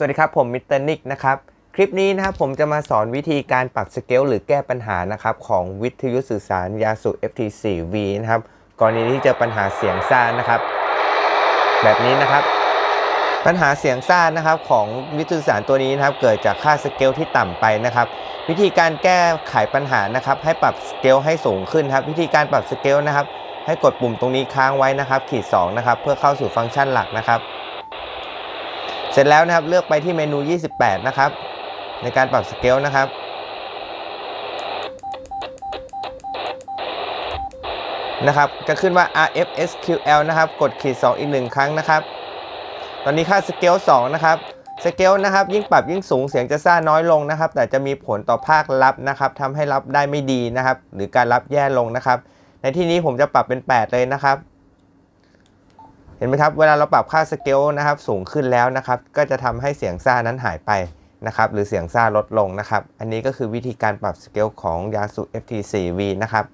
สวัสดีครับผมมิสเตอร์นิกนะครับคลิปนี้นะครับผมจะมาสอนวิธีการปรับสเกลหรือแก้ปัญหานะครับของวิทยุสื่อสารยาสุ FT4V นะครับกรณีที่เจอปัญหาเสียงซ่านนะครับ แบบนี้นะครับ ปัญหาเสียงซ่านนะครับของวิทยุสื่อสารตัวนี้นะครับเกิดจากค่าสเกลที่ต่ำไปนะครับ วิธีการแก้ไขปัญหานะครับให้ปรับสเกลให้สูงขึ้นครับวิธีการปรับสเกลนะครับให้กดปุ่มตรงนี้ค้างไว้นะครับขีด2นะครับเพื่อเข้าสู่ฟังก์ชันหลักนะครับ เสร็จแล้วนะครับเลือกไปที่เมนู 28 นะครับ ในการปรับสเกลนะครับ นะครับจะขึ้นว่า RFSQL นะครับกดขีด 2 อีกหนึ่งครั้งนะครับ ตอนนี้ค่าสเกล 2 นะครับสเกลนะครับยิ่งปรับยิ่งสูงเสียงจะซ่าน้อยลงนะครับ แต่จะมีผลต่อภาครับนะครับทำให้รับได้ไม่ดีนะครับ หรือการรับแย่ลงนะครับ ในที่นี้ผมจะปรับเป็น 8 เลยนะครับ เห็นไหมครับ เวลาเราปรับค่าสเกลนะครับสูงขึ้นแล้วนะครับ ก็จะทำให้เสียงซ่านั้นหายไปนะครับหรือเสียงซ่าลดลงนะครับ อันนี้ก็คือวิธีการปรับสเกลของ Yasu FT4V นะครับ